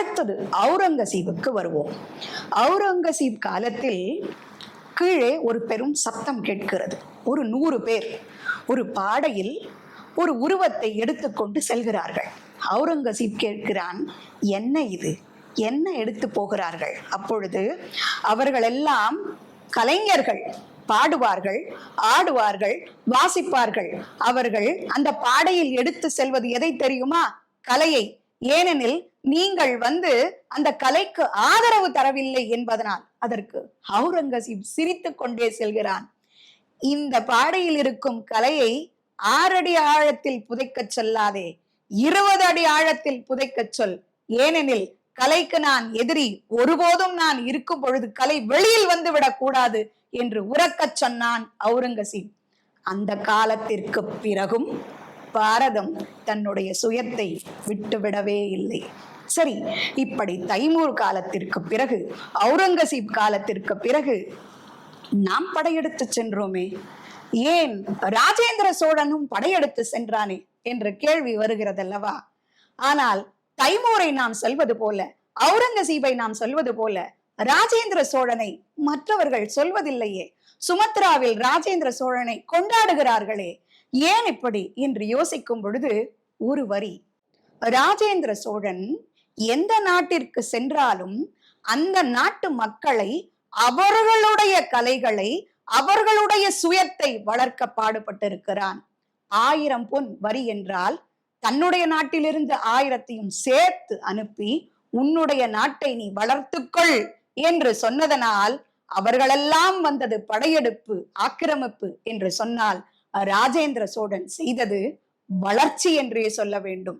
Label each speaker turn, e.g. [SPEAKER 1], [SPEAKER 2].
[SPEAKER 1] அடுத்தது அவுரங்கசீபுக்கு வருவோம். அவுரங்கசீப் காலத்தில் கீழே ஒரு பெரும் சத்தம் கேட்கிறது. ஒரு நூறு பேர் ஒரு பாடையில் ஒரு உருவத்தை எடுத்துக்கொண்டு செல்கிறார்கள். அவுரங்கசீப் கேட்கிறான் என்ன இது? என்ன எடுத்து போகிறார்கள்? அப்பொழுது அவர்கள் எல்லாம் கலைஞர்கள் பாடுவார்கள் ஆடுவார்கள் வாசிப்பார்கள். அவர்கள் அந்த பாடையில் எடுத்து செல்வது எதை தெரியுமா? கலையை. ஏனெனில் நீங்கள் வந்து அந்த கலைக்கு ஆதரவு தரவில்லை என்பதனால் அதற்கு அவுரங்கசீப் சிரித்துக் கொண்டே செல்கிறான். இந்த பாடையில் இருக்கும் கலையை ஆறடி ஆழத்தில் புதைக்கச் சொல்லாதே இருபது அடி ஆழத்தில் புதைக்கச் சொல். ஏனெனில் கலைக்கு நான் எதிரி ஒருபோதும் நான் இருக்கும் பொழுது கலை வெளியில் வந்து விடக்கூடாது என்று உறக்கச் சொன்னான் அவுரங்கசீப். அந்த காலத்திற்கு பிறகும் பாரதம் தன்னுடைய சுயத்தை விட்டுவிடவே இல்லை. சரி இப்படி தைமூர் காலத்திற்கு பிறகு அவுரங்கசீப் காலத்திற்கு பிறகு நாம் படையெடுத்து சென்றோமே? ஏன் ராஜேந்திர சோழனும் படையெடுத்து சென்றானே என்ற கேள்வி வருகிறதல்லவா? ஆனால் தைமூரை நாம் சொல்வது போல அவுரங்கசீபை நாம் சொல்வது போல ராஜேந்திர சோழனை மற்றவர்கள் சொல்வதில்லையே. சுமத்ராவில் ராஜேந்திர சோழனை கொண்டாடுகிறார்களே. ஏன் இப்படி என்று யோசிக்கும் பொழுது ஒரு வரி. ராஜேந்திர சோழன் எந்த நாட்டிற்கு சென்றாலும் அந்த நாட்டு மக்களை அவர்களுடைய கலைகளை அவர்களுடைய சுயத்தை வளர்க்க பாடுபட்டிருக்கிறான். ஆயிரம் பொன் வரி என்றால் தன்னுடைய நாட்டிலிருந்து ஆயிரத்தையும் சேர்த்து அனுப்பி உன்னுடைய நாட்டை நீ வளர்த்துக்கொள் என்று சொன்னதனால் அவர்களெல்லாம் வந்தது படையெடுப்பு ஆக்கிரமிப்பு என்று சொன்னால் ராஜேந்திர சோழன் செய்தது வளர்ச்சி என்றே சொல்ல வேண்டும்.